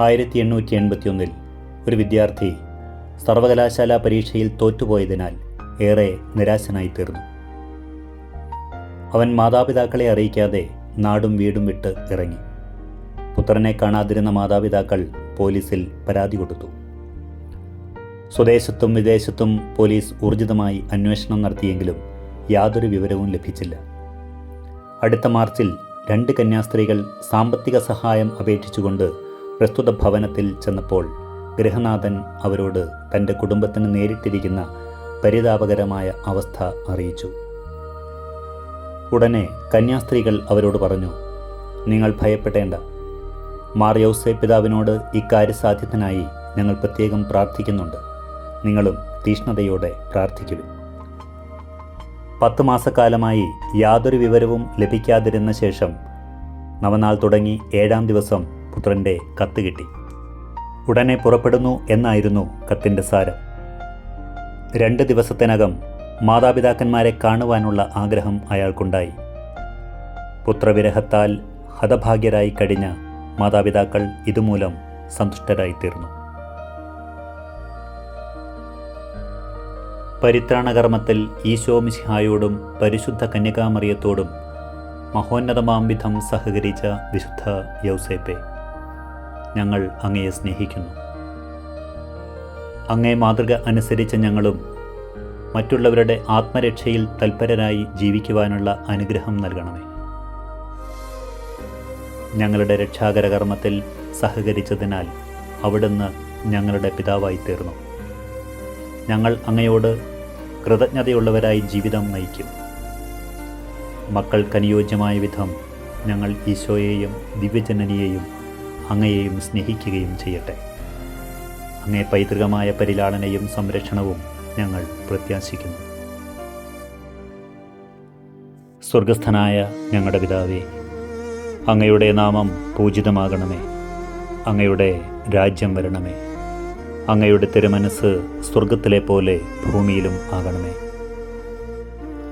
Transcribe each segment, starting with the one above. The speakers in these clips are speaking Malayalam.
ആയിരത്തി എണ്ണൂറ്റി എൺപത്തിയൊന്നിൽ ഒരു വിദ്യാർത്ഥി സർവകലാശാല പരീക്ഷയിൽ തോറ്റുപോയതിനാൽ ഏറെ നിരാശനായി തീർന്നു അവൻ മാതാപിതാക്കളെ അറിയിക്കാതെ നാടും വീടും വിട്ട് ഇറങ്ങി. പുത്രനെ കാണാതിരുന്ന മാതാപിതാക്കൾ പോലീസിൽ പരാതി കൊടുത്തു. സ്വദേശത്തും വിദേശത്തും പോലീസ് ഊർജിതമായി അന്വേഷണം നടത്തിയെങ്കിലും യാതൊരു വിവരവും ലഭിച്ചില്ല. അടുത്ത മാർച്ചിൽ രണ്ട് കന്യാസ്ത്രീകൾ സാമ്പത്തിക സഹായം അപേക്ഷിച്ചുകൊണ്ട് പ്രസ്തുത ഭവനത്തിൽ ചെന്നപ്പോൾ ഗൃഹനാഥൻ അവരോട് തന്റെ കുടുംബത്തിന് നേരിട്ടിരിക്കുന്ന പരിതാപകരമായ അവസ്ഥ അറിയിച്ചു. ഉടനെ കന്യാസ്ത്രീകൾ അവരോട് പറഞ്ഞു നിങ്ങൾ ഭയപ്പെടേണ്ട. മാർ പിതാവിനോട് ഇക്കാര്യസാധ്യത്തിനായി ഞങ്ങൾ പ്രത്യേകം പ്രാർത്ഥിക്കുന്നുണ്ട്. നിങ്ങളും തീഷ്ണതയോടെ പ്രാർത്ഥിക്കുവിൻ. പത്ത് മാസക്കാലമായി യാതൊരു വിവരവും ലഭിക്കാതിരുന്ന ശേഷം നവനാൾ തുടങ്ങി ഏഴാം ദിവസം പുത്രന്റെ കത്ത് കിട്ടി. ഉടനെ പുറപ്പെടുന്നു എന്നായിരുന്നു കത്തിന്റെ സാരം. രണ്ട് ദിവസത്തിനകം മാതാപിതാക്കന്മാരെ കാണുവാനുള്ള ആഗ്രഹം അയാൾക്കുണ്ടായി. പുത്രവിരഹത്താൽ ഹതഭാഗ്യരായി കഴിഞ്ഞ മാതാപിതാക്കൾ ഇതുമൂലം സന്തുഷ്ടരായിത്തീർന്നു. പരിത്രാണകർമ്മത്തിൽ ഈശോ മിശിഹായോടും പരിശുദ്ധ കന്യകാമറിയത്തോടും മഹോന്നതമാംവിധം സഹകരിച്ച വിശുദ്ധ യൗസേപ്പെ. ഞങ്ങൾ അങ്ങയെ സ്നേഹിക്കുന്നു. അങ്ങേ മാതൃക അനുസരിച്ച് ഞങ്ങളും മറ്റുള്ളവരുടെ ആത്മരക്ഷയിൽ തൽപരരായി ജീവിക്കുവാനുള്ള അനുഗ്രഹം നൽകണമേ. ഞങ്ങളുടെ രക്ഷാകര കർമ്മത്തിൽ സഹകരിച്ചതിനാൽ അവിടുന്ന് ഞങ്ങളുടെ പിതാവായി തീർന്നു. ഞങ്ങൾ അങ്ങയോട് കൃതജ്ഞതയുള്ളവരായി ജീവിതം നയിക്കും. മക്കൾക്കനുയോജ്യമായ വിധം ഞങ്ങൾ ഈശോയെയും ദിവ്യജനനിയെയും അങ്ങയെയും സ്നേഹിക്കുകയും ചെയ്യട്ടെ. അങ്ങേ പൈതൃകമായ പരിലാളനയും സംരക്ഷണവും ഞങ്ങൾ പ്രത്യാശിക്കുന്നു. സ്വർഗസ്ഥനായ ഞങ്ങളുടെ പിതാവേ അങ്ങയുടെ നാമം പൂജിതമാകണമേ. അങ്ങയുടെ രാജ്യം വരണമേ. അങ്ങയുടെ തിരുമനസ് സ്വർഗത്തിലെ പോലെ ഭൂമിയിലും ആകണമേ.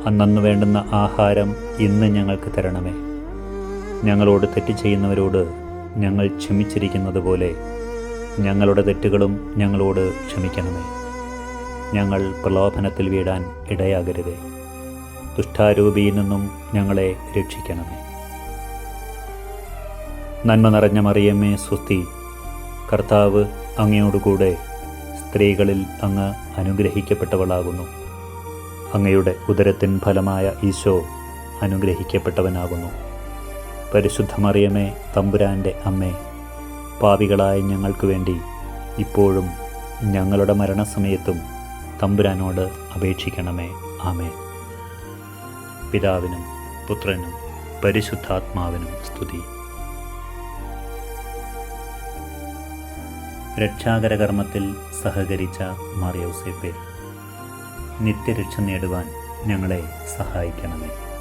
അന്നു വേണ്ടുന്ന ആഹാരം ഇന്ന് ഞങ്ങൾക്ക് തരണമേ. ഞങ്ങളോട് തെറ്റ് ചെയ്യുന്നവരോട് ഞങ്ങൾ ക്ഷമിച്ചിരിക്കുന്നത് പോലെ ഞങ്ങളുടെ തെറ്റുകളും ഞങ്ങളോട് ക്ഷമിക്കണമേ. ഞങ്ങൾ പ്രലോഭനത്തിൽ വീടാൻ ഇടയാകരുതേ. ദുഷ്ടാരൂപിയിൽ നിന്നും ഞങ്ങളെ രക്ഷിക്കണമേ. നന്മ നിറഞ്ഞ മറിയമ്മേ സ്വസ്തി കർത്താവ് അങ്ങയോടുകൂടെ സ്ത്രീകളിൽ അങ്ങ് അനുഗ്രഹിക്കപ്പെട്ടവളാകുന്നു. അങ്ങയുടെ ഉദരത്തിൻ ഫലമായ ഈശോ അനുഗ്രഹിക്കപ്പെട്ടവനാകുന്നു. പരിശുദ്ധമറിയമേ തമ്പുരാന്റെ അമ്മേ പാപികളായ ഞങ്ങൾക്ക് വേണ്ടി ഇപ്പോഴും ഞങ്ങളുടെ മരണസമയത്തും തമ്പുരാനോട് അപേക്ഷിക്കണമേ. ആമേ പിതാവിനും പുത്രനും പരിശുദ്ധാത്മാവിനും സ്തുതി. രക്ഷാകര കർമ്മത്തിൽ സഹകരിച്ച മാറിയൗസേപ്പെ നിത്യരക്ഷ നേടുവാൻ ഞങ്ങളെ സഹായിക്കണമേ.